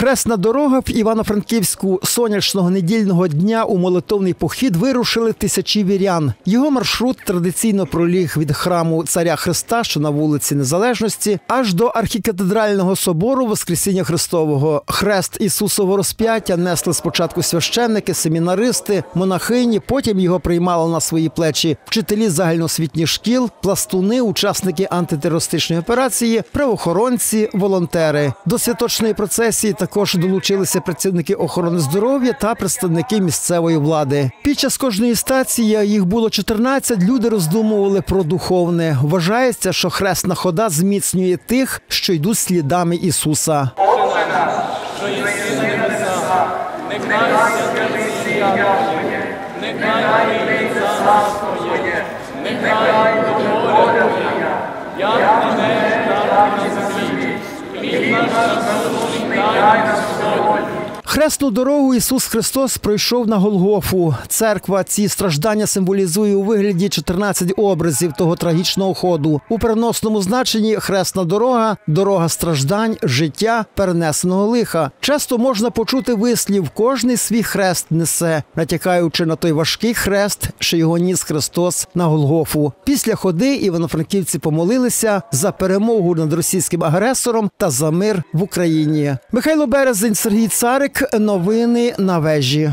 Хресна дорога в Івано-Франківську сонячного недільного дня у молитовний похід вирушили тисячі вірян. Його маршрут традиційно проліг від храму царя Христа, що на вулиці Незалежності, аж до архікатедрального собору Воскресіння Христового. Хрест Ісусового розп'яття несли спочатку священники, семінаристи, монахині. Потім його приймали на свої плечі вчителі загальноосвітніх шкіл, пластуни, учасники антитерористичної операції, правоохоронці, волонтери. До святочної процесії також долучилися працівники охорони здоров'я та представники місцевої влади. Під час кожної стації їх було 14, Люди роздумували про духовне. Вважається, що хресна хода зміцнює тих, що йдуть слідами Ісуса. що nas, nas comunidades Хресну дорогу Ісус Христос пройшов на Голгофу. Церква ці страждання символізує у вигляді 14 образів того трагічного ходу. У переносному значенні хресна дорога дорога страждань, життя, перенесеного лиха. Часто можна почути вислів кожний свій хрест несе, натякаючи на той важкий хрест, що його ніс Христос на Голгофу. Після ходи івано-франківці помолилися за перемогу над російським агресором та за мир в Україні. Михайло Березень, Сергій Царик. Новини на вежі.